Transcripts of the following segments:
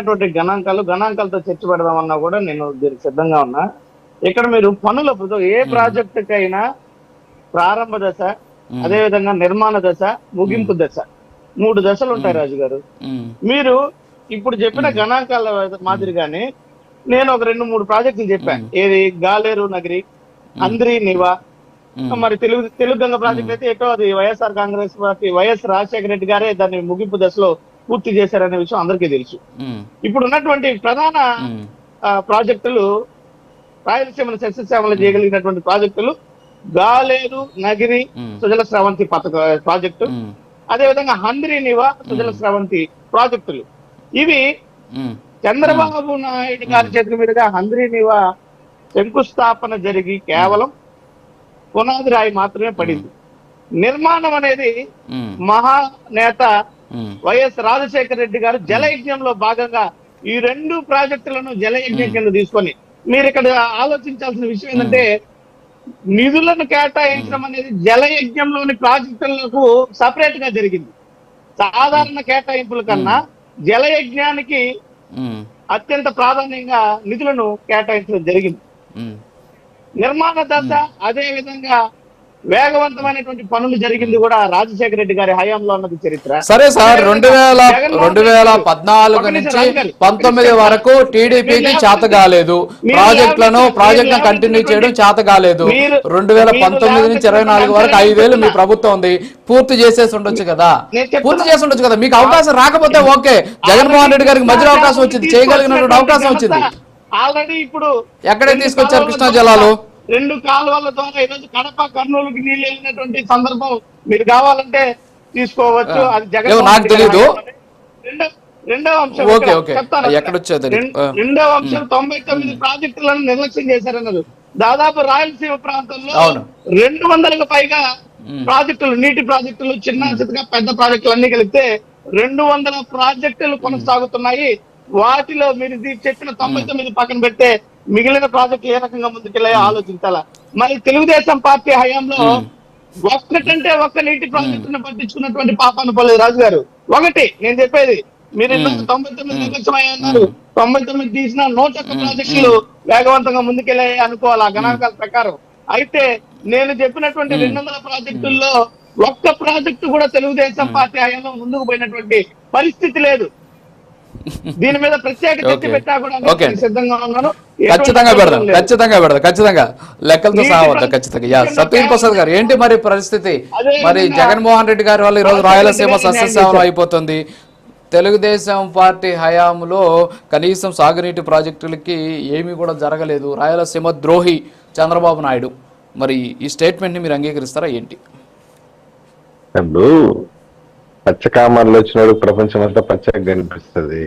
ఉన్నటువంటి గణాంకాలు గణాంకాలతో చర్చ పెడదామన్నా కూడా నేను దీనికి సిద్ధంగా ఉన్నా. ఇక్కడ మీరు పనుల ఏ ప్రాజెక్టుకైనా ప్రారంభ దశ మ్మ్. అదే విధంగా నిర్మాణ దశ ముగింపు దశ మూడు దశలు ఉంటాయి రాజు గారు. మీరు ఇప్పుడు చెప్పిన గణాంకాల మాదిరిగానే నేను ఒక రెండు మూడు ప్రాజెక్టులు చెప్పాను ఏది? గాలేరు నగరి అంద్రి నివా. మరి తెలుగు తెలుగు గంగ ప్రాజెక్ట్ అయితే ఎటో అది YSR Congress party YS Rajasekhara Reddy గారే దాన్ని ముగింపు దశలో పూర్తి చేశారనే విషయం అందరికీ తెలుసు. ఇప్పుడు ఉన్నటువంటి ప్రధాన ప్రాజెక్టులు రాయలసీమను సస్యశ్యామలు చేయగలిగినటువంటి ప్రాజెక్టులు గాలేరు నగిరి. సుజల స్రవంతి పథక ప్రాజెక్టు మ్మ్. అదే విధంగా హంద్రి నివా సుజల స్రవంతి ప్రాజెక్టులు ఇవి. చంద్రబాబు నాయుడు గారి చేతుల మీదుగా హంద్రి నివా శంకుస్థాపన జరిగి కేవలం పునాది రాయి మాత్రమే పడింది నిర్మాణం అనేది. మహానేత. వైఎస్ రాజశేఖర రెడ్డి గారు జలయజ్ఞంలో భాగంగా ఈ రెండు ప్రాజెక్టులను జలయజ్ఞం కింద తీసుకొని మీరు ఇక్కడ ఆలోచించాల్సిన విషయం ఏంటంటే నిధులను కేటాయించడం అనేది జలయజ్ఞంలోని ప్రాజెక్టులకు సపరేట్గా జరిగింది సాధారణ కేటాయింపుల కన్నా జలయజ్ఞానికి. అత్యంత ప్రాధాన్యంగా నిధులను కేటాయించడం జరిగింది. నిర్మాణ దశ అదే విధంగా వేగవంతమైనటువంటి పనులు జరిగింది కూడా రాజశేఖర రెడ్డి గారి హయాంలో అన్నది చరిత్ర సరే సార్ రెండు వేల రెండు వేల పద్నాలుగు నుంచి. పంతొమ్మిది వరకు టీడీపీకి చేత కాలేదు ప్రాజెక్టులను మీరు కంటిన్యూ చేయడం చేత కాలేదు రెండు వేల పంతొమ్మిది నుంచి ఇరవై నాలుగు వరకు ఐదేళ్ళు మీ. ప్రభుత్వం ఉంది పూర్తి చేసేసి ఉండొచ్చు కదా. పూర్తి చేసి ఉండొచ్చు కదా మీకు అవకాశం రాకపోతే ఓకే జగన్మోహన్ రెడ్డి గారికి మధ్య అవకాశం వచ్చింది చేయగలిగినటువంటి అవకాశం వచ్చింది ఆల్రెడీ ఇప్పుడు ఎక్కడే రెండు తీసుకొచ్చారు కృష్ణా జలాలు? రెండు కాలువల ద్వారా ఈరోజు కడప కర్నూలుకి నీళ్ళు వెళ్ళినటువంటి సందర్భం మీరు కావాలంటే తీసుకోవచ్చు. అది జగన్ నాకు తెలీదు. రెండో రెండో అంశం. చెప్తాను. ఎక్కడొచ్చేది? రెం- ఆ. రెండో అంశం తొంభై తొమ్మిది ప్రాజెక్టులను నిర్లక్ష్యం చేశారన్నారు దాదాపు రాయలసీమ ప్రాంతంలో. రెండు వందలకు పైగా. ప్రాజెక్టులు నీటి ప్రాజెక్టులు చిన్న చితక పెద్ద ప్రాజెక్టులు అన్ని కలిపితే రెండు వందల ప్రాజెక్టులు కొనసాగుతున్నాయి వాటిలో మీరు చెప్పిన తొంభై తొమ్మిది పక్కన పెడితే మిగిలిన ప్రాజెక్టులు ఏ రకంగా ముందుకెళ్ళాయో ఆలోచించాలా? మరి తెలుగుదేశం పార్టీ హయాంలో ఒక్కటంటే ఒక్క నీటి ప్రాజెక్టును పట్టించుకున్నటువంటి పాపాను పోలేదు రాజు గారు ఒకటి నేను చెప్పేది మీరు తొంభై తొమ్మిది అన్నారు తొంభై తొమ్మిది తీసిన నూట ఒక్క ప్రాజెక్టులు వేగవంతంగా ముందుకెళ్ళాయి అనుకోవాలి ఆ గణాంకాల ప్రకారం? అయితే నేను చెప్పినటువంటి రెండు వందల ప్రాజెక్టుల్లో ఒక్క ప్రాజెక్టు కూడా తెలుగుదేశం పార్టీ హయాంలో ముందుకు పోయినటువంటి పరిస్థితి లేదు. దీని మీద ప్రత్యేక చర్చ. పెట్టా కూడా ఓకే. నేను సిద్ధంగా ఉన్నాను. ఖచ్చితంగా పెడదాం. ఖచ్చితంగా పెడదాం. ఖచ్చితంగా. లెక్కలతో సహా వద్దాం. ఖచ్చితంగా. యా ప్రసాద్ గారు ఏంటి మరి పరిస్థితి? మరి జగన్మోహన్ రెడ్డి గారి వల్ల ఈరోజు రాయలసీమ సస్యశ్యామలం అయిపోతుంది. తెలుగుదేశం పార్టీ హయాంలో కనీసం సాగునీటి ప్రాజెక్టులకి ఏమీ కూడా జరగలేదు. రాయలసీమ ద్రోహి చంద్రబాబు నాయుడు. మరి ఈ స్టేట్మెంట్ని మీరు అంగీకరిస్తారా ఏంటి? ఇప్పుడు పచ్చకామర్లు వచ్చినోడు ప్రపంచం అంతా పచ్చగా కనిపిస్తుంది.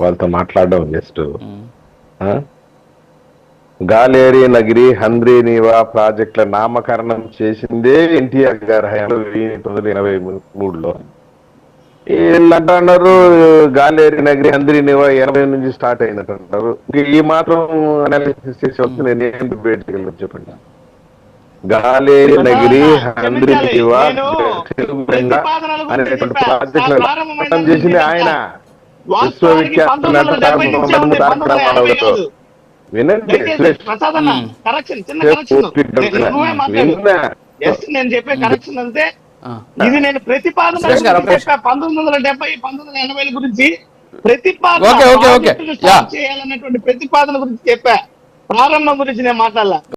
వాళ్ళతో మాట్లాడడం జస్ట్. గాలేరి నగిరి హంద్రి నీవా ప్రాజెక్టుల నామకరణం చేసిందే ఎన్టీఆర్ గారి హయాంలో వందల ఎనభై మూడులో. అంటున్నారు గాలేరి నగిరి హంద్రి నీవా ఎనభై నుంచి స్టార్ట్ అయినట్టు అంటారు ఈ మాత్రం అనాలిసిస్ చేసి వస్తే నేను ఏం డిబేట్ చెప్పండి. గాలేరి నగిరి హంద్రి నీవా తెలుగు అనేటువంటి. ప్రాజెక్టులను చేసింది ఆయన. విశ్వవిఖ్యాత. వినండి విన్నా. నేను చెప్పే కరెక్షన్ అంతే. ఇది నేను ప్రతిపాదన పంతొమ్మిది వందల డెబ్బై పంతొమ్మిది వందల ఎనభై గురించి ప్రతిపాదన ఓకే, ఓకే, ఓకే. ప్రాజెక్టును యా. స్టార్ట్ చేయాలన్నటువంటి ప్రతిపాదన గురించి చెప్పా. ప్రారంభం గురించి నేను మాట్లాడాల.